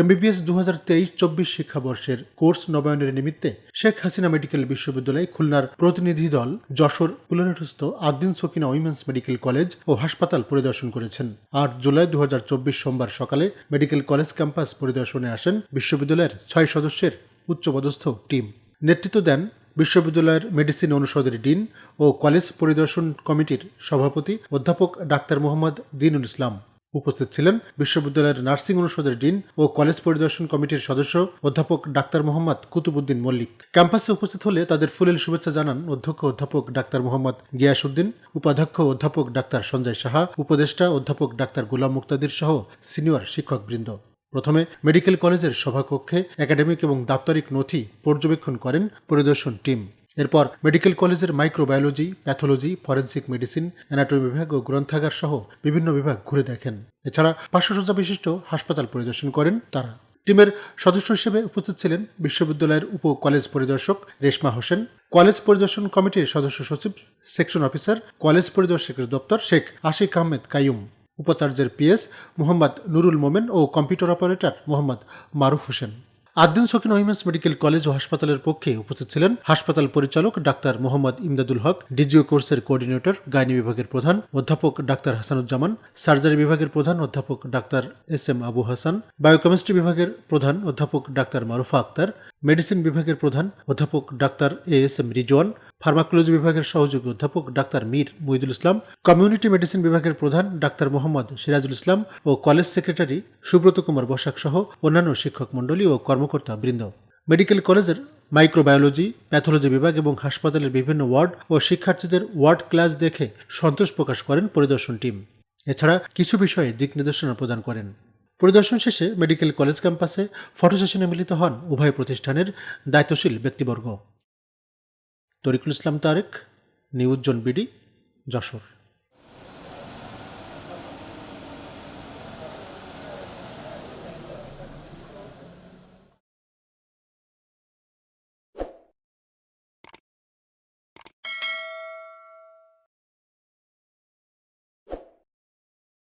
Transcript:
MBBS দু হাজার তেইশ চব্বিশ শিক্ষাবর্ষের কোর্স নবায়নের নিমিত্তে শেখ হাসিনা মেডিকেল বিশ্ববিদ্যালয় খুলনার প্রতিনিধি দল Jessore পুলনেরস্থ Addin Sakina women's medical college ও হাসপাতাল পরিদর্শন করেছেন। আট জুলাই দু হাজার চব্বিশ সোমবার সকালে মেডিকেল কলেজ ক্যাম্পাস পরিদর্শনে আসেন বিশ্ববিদ্যালয়ের ছয় সদস্যের উচ্চপদস্থ টিম। নেতৃত্ব দেন বিশ্ববিদ্যালয়ের মেডিসিন অনুষদের ডিন ও কলেজ পরিদর্শন কমিটির সভাপতি অধ্যাপক ডাক্তার মোহাম্মদ দিনুল ইসলাম। উপস্থিত ছিলেন বিশ্ববিদ্যালয়ের নার্সিং অনুষদের ডিন ও কলেজ পরিদর্শন কমিটির সদস্য অধ্যাপক ডাক্তার মোহাম্মদ কুতুবুদ্দিন মল্লিক। ক্যাম্পাসে উপস্থিত হলে তাদের ফুলেল শুভেচ্ছা জানান অধ্যক্ষ অধ্যাপক ডাক্তার মোহাম্মদ গিয়াসুদ্দিন উপাধ্যক্ষ অধ্যাপক ডাক্তার সঞ্জয় সাহা, উপদেষ্টা অধ্যাপক ডাক্তার গোলাম মুক্তাদির সহ সিনিয়র শিক্ষকবৃন্দ। প্রথমে মেডিকেল কলেজের সভাকক্ষে একাডেমিক এবং দাপ্তরিক নথি পর্যবেক্ষণ করেন পরিদর্শন টিম। এরপর মেডিকেল কলেজের microbiology, pathology, forensic medicine, anatomy বিভাগ ও গ্রন্থাগার সহ বিভিন্ন বিভাগ ঘুরে দেখেন। এছাড়া পার্শ্বসজ্জা বিশিষ্ট হাসপাতাল পরিদর্শন করেন তারা। টিমের সদস্য হিসেবে উপস্থিত ছিলেন বিশ্ববিদ্যালয়ের উপ কলেজ পরিদর্শক রেশমা হোসেন, কলেজ পরিদর্শন কমিটির সদস্য সচিব, সেকশন অফিসার, কলেজ পরিদর্শকের দপ্তর শেখ আশিক আহমেদ কাইয়ুম, উপাচার্যের পিএস মোহাম্মদ নুরুল মোমেন ও computer operator Mohammad Maruf Hossain. Addin Sakina women's medical college ও হাসপাতালের পক্ষে উপস্থিত ছিলেন হাসপাতাল পরিচালক ডাক্তার মোহাম্মদ ইমদাদুল হক, ডিজিও কোর্সের কোঅর্ডিনেটর, গাইনি বিভাগের প্রধান অধ্যাপক ডাক্তার হাসানুজ্জামান, সার্জারি বিভাগের প্রধান অধ্যাপক doctor S M Abu Hasan, biochemistry বিভাগের প্রধান অধ্যাপক ডাক্তার মারুফা আক্তার, মেডিসিন বিভাগের প্রধান অধ্যাপক doctor A S M Rizwan pharmacology বিভাগের সহযোগী অধ্যাপক doctor Mir Mohidul Islam, community medicine বিভাগের প্রধান ডাক্তার মোহাম্মদ সিরাজুল ইসলাম ও কলেজ সেক্রেটারি সুব্রত কুমার বসাক সহ অন্যান্য শিক্ষক মণ্ডলী ও কর্মকর্তা বৃন্দ। মেডিকেল কলেজের মাইক্রোবায়োলজি, প্যাথোলজি বিভাগ এবং হাসপাতালের বিভিন্ন ওয়ার্ড ও শিক্ষার্থীদের ওয়ার্ড ক্লাস দেখে সন্তোষ প্রকাশ করেন পরিদর্শন টিম। এছাড়া কিছু বিষয়ে দিক নির্দেশনা প্রদান করেন। পরিদর্শন শেষে মেডিকেল কলেজ ক্যাম্পাসে ফটো সেশনে মিলিত হন উভয় প্রতিষ্ঠানের দায়িত্বশীল ব্যক্তিবর্গ। Tarikul Islam Tarek news zone BD Jessore.